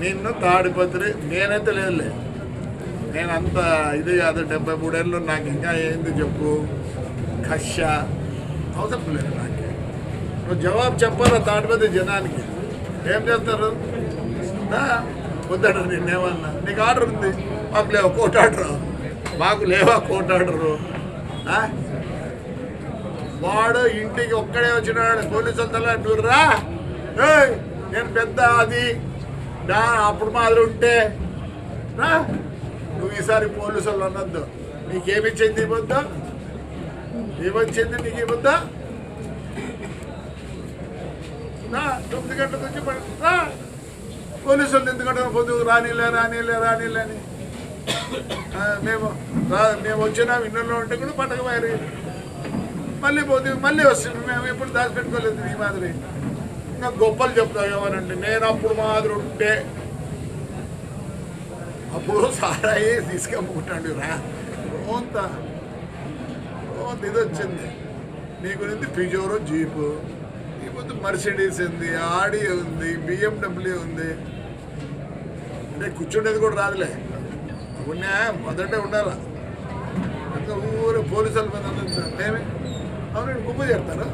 నిన్ను తాడిపత్రి నేనైతే లేదులే. నేను అంత ఇది కాదు డెబ్బై మూడేళ్ళు నాకు ఇంకా ఏంది చెప్పు? కష. అవసరం లేదు నాకు. నువ్వు జవాబు చెప్పాలా తాడిపత్రి జనానికి? ఏం చేస్తారు? నా, వద్దంటారు నిన్నేమన్నా నీకు ఆర్డర్ ఉంది. మాకు లేవా కోట్ ఆర్డరు. మాకు లేవా కోట్ ఆర్డరు? వాడు ఇంటికి ఒక్కడే వచ్చినాడు పోలీసులతో నువ్వు రా నేను పెద్ద అది. నా అప్పుడు మాదిరి ఉంటే రా నువ్వు ఈసారి పోలీసులు అనొద్దు. నీకేమిచ్చింది ఇవ్వద్దు? ఏమొచ్చింది నీకు ఇవ్వద్దా? రా తొమ్మిది గంటల నుంచి రా పోలీసులు ఎందుకంటే పొద్దు రానిలే రానిలే రానిలే అని. మేము మేము వచ్చినాం ఇన్నెల్లో ఉంటే కూడా పట్టక పోయారు మళ్ళీ పోతే మళ్ళీ వస్తుంది. మేము ఎప్పుడు దాచిపెట్టుకోలేదు ఈ మాదిరి. ఇంకా గొప్పలు చెప్తావు ఏమనండి నేను అప్పుడు మాదిరి ఉంటే అప్పుడు సారాయి తీసుకెమ్ముకుంటాడు రా. రోంత రోంత ఇది వచ్చింది. నీ గురించి పిజోరో జీపు నీకు ముందు మర్సిడీస్ ఉంది ఆడి ఉంది బిఎండబ్ల్యూ ఉంది. అంటే కూర్చుండేది కూడా రాదులే. ఉన్నా మొదటే ఉండాలా. ఇంకా ఊరు పోలీసుల మీద ఏమి? అవును గుమ్మ చేస్తారు